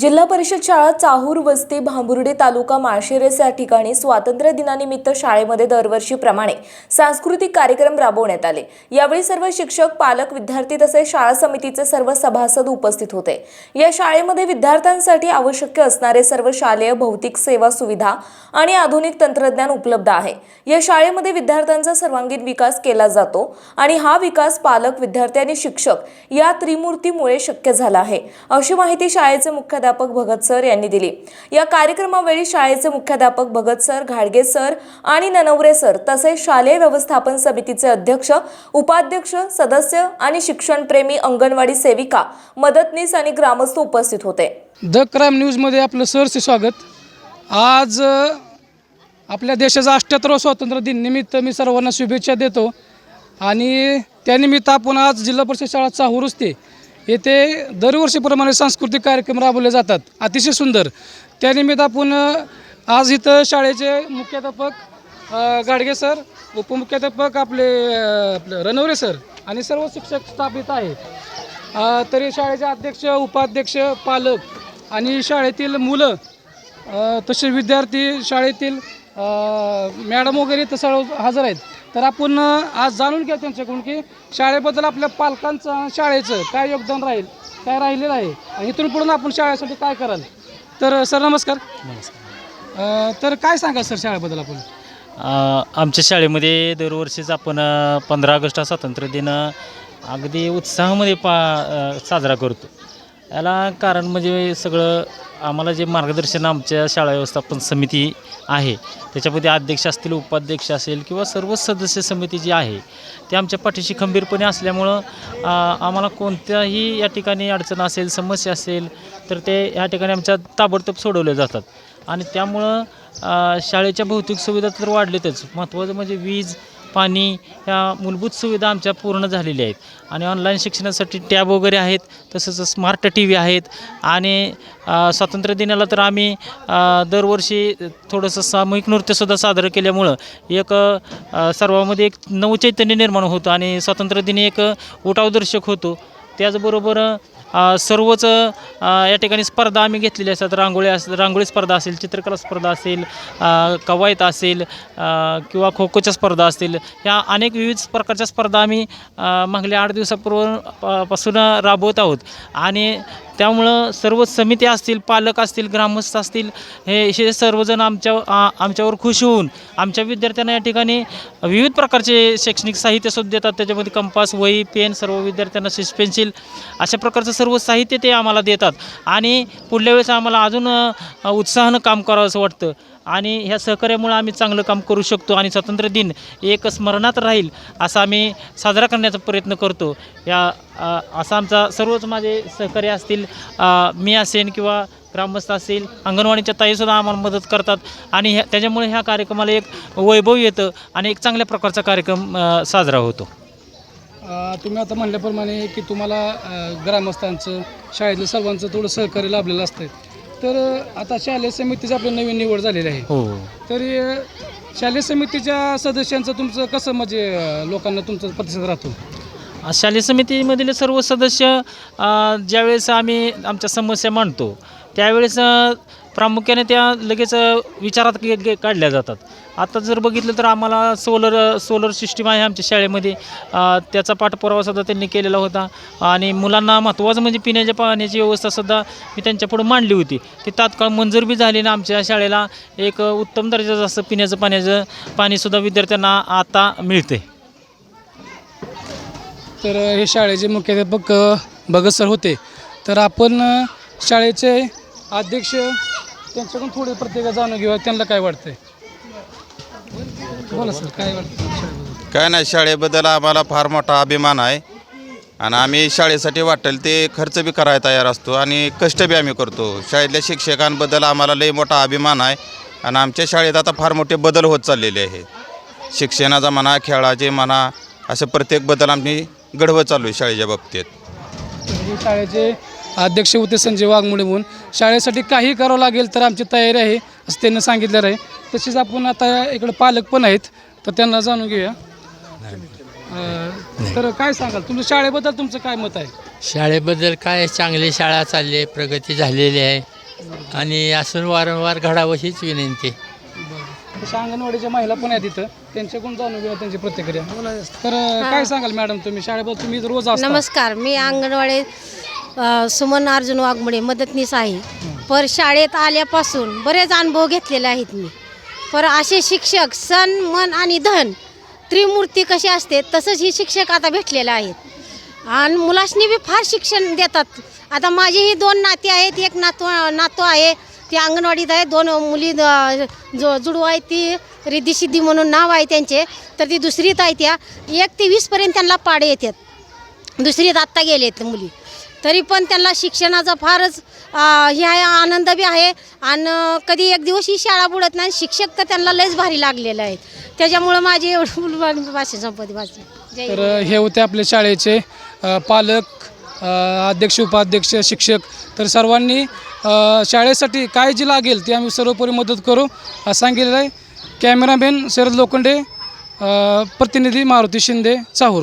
जिल्हा परिषद शाळा चाहूर वस्ती भांबुर्डे तालुका माळशिरस या ठिकाणी स्वातंत्र्य दिनानिमित्त शाळेमध्ये दरवर्षीप्रमाणे सांस्कृतिक कार्यक्रम राबवण्यात आले. यावेळी सर्व शिक्षक पालक विद्यार्थी तसेच शाळा समितीचे सर्व सभासद उपस्थित होते. या शाळेमध्ये विद्यार्थ्यांसाठी आवश्यक असणारे सर्व शालेय भौतिक सेवा सुविधा आणि आधुनिक तंत्रज्ञान उपलब्ध आहे. या शाळेमध्ये विद्यार्थ्यांचा सर्वांगीण विकास केला जातो आणि हा विकास पालक विद्यार्थी आणि शिक्षक या त्रिमूर्तीमुळे शक्य झाला आहे. अशी माहिती शाळेचे मुख्याध्यापक भगत सर यांनी दिली. या कार्यक्रमावेळी शाळेचे मुख्याध्यापक भगत सर घाडगे सर आणि ननवरे सर तसेच शालेय व्यवस्थापन समितीचे अध्यक्ष उपाध्यक्ष सदस्य आणि शिक्षणप्रेमी अंगणवाडी सेविका मदतनीस आणि ग्रामस्थ उपस्थित होते. द क्राईम न्यूजमध्ये आपलं सहर्ष स्वागत. आज आपल्या देशाचा अठ्ठ्याहत्तरावा स्वातंत्र्य दिन निमित्त मी सर्वांना शुभेच्छा देतो. आणि त्यानिमित्त आपण आज जिल्हा परिषद शाळा चाहुरुस्ते येथे दरवर्षीप्रमाणे सांस्कृतिक कार्यक्रम राबवले जातात. अतिशय सुंदर. त्यानिमित्त आपण आज इथं शाळेचे मुख्याध्यापक गाडगे सर उपमुख्याध्यापक आपले आपलं आपले रणवरे सर आणि सर्व शिक्षक स्थापित आहे. तरी शाळेचे अध्यक्ष उपाध्यक्ष पालक आणि शाळेतील मुलं तसे विद्यार्थी शाळेतील मॅडम वगैरे इथं सर्व हजर आहेत. तर आपण आज जाणून घ्या त्यांच्याकडून की शाळेबद्दल आपल्या पालकांचं शाळेचं काय योगदान राहील काय राहिलेलं आहे आणि इथून पुढून आपण शाळेसाठी काय कराल? तर सर नमस्कार. नमस्कार. तर काय सांगा सर शाळेबद्दल आपण? आमच्या शाळेमध्ये दरवर्षीच आपण पंधरा ऑगस्ट हा स्वातंत्र्य दिन अगदी उत्साहामध्ये पा साजरा करतो. याला कारण म्हणजे सगळं आम्हाला जे मार्गदर्शन आमच्या शाळा व्यवस्थापन समिती आहे त्याच्यामध्ये अध्यक्ष असतील उपाध्यक्ष असेल किंवा सर्व सदस्य समिती जी आहे ते आमच्या पाठीशी खंबीरपणे असल्यामुळं आम्हाला कोणत्याही या ठिकाणी अडचण असेल समस्या असेल तर ते या ठिकाणी आमच्या ताबडतोब सोडवले जातात. आणि त्यामुळं शाळेच्या भौतिक सुविधा तर वाढलेतच. महत्त्वाचं म्हणजे वीज पाणी ह्या मूलभूत सुविधा आमच्या पूर्ण झालेल्या आहेत. आणि ऑनलाईन शिक्षणासाठी टॅब वगैरे आहेत तसंच स्मार्ट टी व्ही आहेत. आणि स्वातंत्र्य दिनाला तर आम्ही दरवर्षी थोडंसं सामूहिक नृत्यसुद्धा सादर केल्यामुळं एक सर्वामध्ये एक नवचैतन्य निर्माण होतं आणि स्वातंत्र्य दिनी एक उठावदर्शक होतो. त्याचबरोबर सर्वच या ठिकाणी स्पर्धा आम्ही घेतलेल्या असतात. रांगोळी अस रांगोळी स्पर्धा असेल चित्रकला स्पर्धा असेल कवायत असेल किंवा खो खोच्या स्पर्धा असतील ह्या अनेक विविध प्रकारच्या स्पर्धा आम्ही मागल्या आठ दिवसापूर्वपासून राबवत आहोत. आणि त्यामुळं सर्व समिती असतील पालक असतील ग्रामस्थ असतील हे हे सर्वजण आमच्या आमच्यावर खुश होऊन आमच्या विद्यार्थ्यांना या ठिकाणी विविध प्रकारचे शैक्षणिक साहित्य सुद्धा देतात. त्याच्यामध्ये कंपास वही पेन सर्व विद्यार्थ्यांना शिस पेन्सिल अशा प्रकारचं सर्व साहित्य ते आम्हाला देतात. आणि पुढल्या वेळेस आम्हाला अजून उत्साहानं काम करावं असं वाटतं. आणि ह्या सहकार्यामुळं आम्ही चांगलं काम करू शकतो आणि स्वातंत्र्य दिन एक स्मरणात राहील असा आम्ही साजरा करण्याचा प्रयत्न करतो. या असा आमचा सर्वच माझे सहकार्य असतील मी असेन किंवा ग्रामस्थ असेल अंगणवाडीच्या ताईसुद्धा आम्हाला मदत करतात आणि ह्या त्याच्यामुळे ह्या कार्यक्रमाला एक वैभव येतं आणि एक चांगल्या प्रकारचा कार्यक्रम साजरा होतो. तुम्ही आता म्हणल्याप्रमाणे की तुम्हाला ग्रामस्थांचं शाळेतल्या सर्वांचं थोडं सहकार्य लाभलेलं असतं तर आता शालेय समितीची आपली नवीन निवड झालेली आहे. हो. तरी शालेय समितीच्या सदस्यांचं तुमचं कसं म्हणजे लोकांना तुमचा प्रतिसाद राहतो? शालेय समितीमधील सर्व सदस्य ज्यावेळेस आम्ही आमच्या समस्या मांडतो त्यावेळेस प्रामुख्याने त्या लगेच विचारात गे काढल्या जातात. आता जर बघितलं तर आम्हाला सोलर सोलर सिस्टीम आहे आमच्या शाळेमध्ये. त्याचा पाठपुरावासुद्धा त्यांनी केलेला होता. आणि मुलांना महत्त्वाचं म्हणजे पिण्याच्या पाण्याची व्यवस्थासुद्धा मी त्यांच्यापुढं मांडली होती. ती तात्काळ मंजूर बी झाली ना आमच्या शाळेला. एक उत्तम दर्जाचं असं पिण्याचं पाण्याचं पाणीसुद्धा विद्यार्थ्यांना आता मिळते तर हे शाळेचे मुख्याध्यापक भगत सर होते. तर आपण शाळेचे अध्यक्ष त्यांच्याकडून थोडे प्रत्येक जाणून घेऊया. त्यांना काय वाटतंय? बोला सर काय वाटतं? काय नाही शाळेबद्दल आम्हाला फार मोठा अभिमान आहे. आणि आम्ही शाळेसाठी वाटेल ते खर्च बी करायला तयार असतो आणि कष्ट बी आम्ही करतो. शाळेतल्या शिक्षकांबद्दल आम्हाला लई मोठा अभिमान आहे. आणि आमच्या शाळेत आता फार मोठे बदल होत चाललेले आहेत शिक्षणाचा म्हणा खेळाचे म्हणा असं प्रत्येक बदल आम्ही घडवत चालू आहे शाळेच्या बाबतीत. हे शाळेचे अध्यक्ष होते संजय वाघमोडे म्हणून. शाळेसाठी काही करावं लागेल तर आमची तयारी आहे असं त्यांनी सांगितलेलं आहे. तसेच आपण आता इकडे पालक पण आहेत तर त्यांना जाणून घेऊया. तर काय सांगाल? तुमच्या शाळेबद्दल तुमचं काय मत आहे? शाळेबद्दल काय? चांगली शाळा चालली आहे प्रगती झालेली आहे. आणि असं वारंवार घडावं हीच विनंती. तशा अंगणवाडीच्या महिला पण आहेत इथं. त्यांच्याकडून जाणून घेऊया त्यांची प्रतिक्रिया. तर काय सांगाल मॅडम तुम्ही? शाळेबद्दल तुम्ही इथं रोज असता. नमस्कार. मी अंगणवाडी सुमन अर्जुन वाघमोडे मदतनीस आहे. पर शाळेत आल्यापासून बरेच अनुभव घेतलेले आहेत मी. पर असे शिक्षक सण मन आणि धन त्रिमूर्ती कशी असते तसंच ही शिक्षक आता भेटलेले आहेत. आणि मुलासनी बी फार शिक्षण देतात. आता माझी ही दोन नाती आहेत एक नातू नातू आहे ती अंगणवाडीत आहे दोन मुली जो जुडू आहे ती रिद्धी सिद्धी म्हणून नाव आहे त्यांचे तर ती दुसरीत आहे त्या. एक ते वीसपर्यंत त्यांना पाडे येतात. दुसरीत आत्ता गेले आहेत मुली. तरी पण त्यांना शिक्षणाचा फारच हे आहे आनंद बी आहे. आणि कधी एक दिवस ही शाळा बुडत नाही शिक्षक तर त्यांना लयच भारी लागलेले आहेत. त्याच्यामुळं माझी एवढं भाषा संपत्ती भाषा. तर हे होते आपले शाळेचे पालक अध्यक्ष उपाध्यक्ष शिक्षक. तर सर्वांनी शाळेसाठी काय जी लागेल ती आम्ही सर्वोपरी मदत करू असं सांगितलेलं आहे. कॅमेरामॅन शरद लोखंडे प्रतिनिधी मारुती शिंदे चाहूर